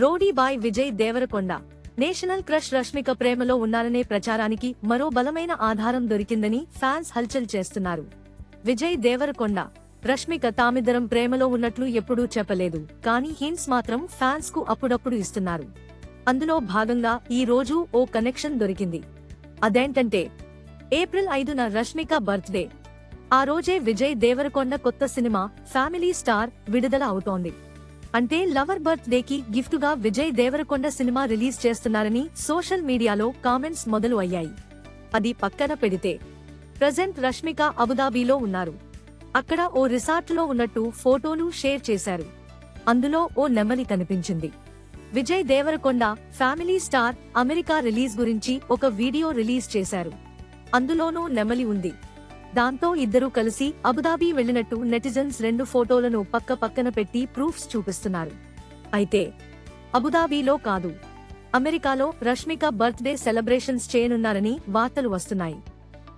Rowdy boy Vijay Deverakonda. National crush Rashmika ప్రేమలో ఉన్నారనే ప్రచారానికి మరో బలమైన ఆధారం దొరికిందని ఫ్యాన్స్ హల్చల్ చేస్తున్నారు. విజయ్ దేవరకొండ. రష్మిక తామిద్దరం ప్రేమలో ఉన్నట్లు ఎప్పుడూ చెప్పలేదు కానీ హింట్స్ మాత్రం ఫ్యాన్స్కు అప్పుడప్పుడు ఇస్తున్నారు. అందులో భాగంగా ఈ రోజు ఓ కనెక్షన్ దొరికింది. అదేంటంటే ఏప్రిల్ ఐదున రష్మిక బర్త్డే. ఆ రోజే విజయ్ దేవరకొండ కొత్త సినిమా ఫ్యామిలీ స్టార్ విడుదల అవుతోంది. అంటే లవర్ బర్త్ డేకి గిఫ్ట్గా విజయ్ దేవరకొండ సినిమా రిలీజ్ చేస్తున్నారని సోషల్ మీడియాలో కామెంట్స్ మొదలు అయ్యాయి. అది పక్కన పెడితే ప్రజెంట్ రష్మిక అబుదాబీలో ఉన్నారు. అక్కడ ఓ రిసార్ట్లో ఉన్నట్టు ఫోటోలు షేర్ చేశారు. అందులో ఓ నెమలి కనిపించింది. Vijay Deverakonda family star America release గురించి ఒక వీడియో రిలీజ్ చేశారు. అందులోనూ నెమలి ఉంది. దాంతో ఇద్దరూ కలిసి అబుదాబీ వెళ్ళినట్టు నెటిజన్స్ రెండు ఫోటోలను పక్క పక్కన పెట్టి ప్రూఫ్స్ చూపిస్తున్నారు. అయితే అబుదాబీలో కాదు. అమెరికాలో రష్మిక బర్త్డే సెలబ్రేషన్స్ చేయనున్నారని వార్తలు వస్తున్నాయి.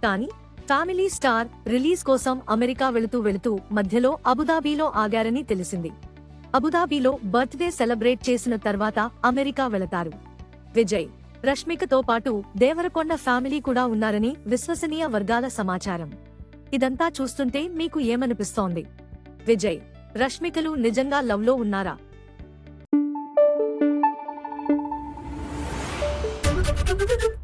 కానీ ఫ్యామిలీ స్టార్ రిలీజ్ కోసం అమెరికా వెళుతూ వెళుతూ మధ్యలో అబుదాబీలో ఆగారని తెలిసింది. అబుదాబీలో బర్త్డే సెలబ్రేట్ చేసిన తర్వాత అమెరికా వెళతారు. విజయ్ రష్మికతో పాటు దేవరకొండ ఫ్యామిలీ కూడా ఉన్నారని విశ్వసనీయ వర్గాల సమాచారం ఇదంతా చూస్తుంటే మీకు ఏమనిపిస్తోంది విజయ్ రష్మికలు నిజంగా లవ్లో ఉన్నారా Thank you.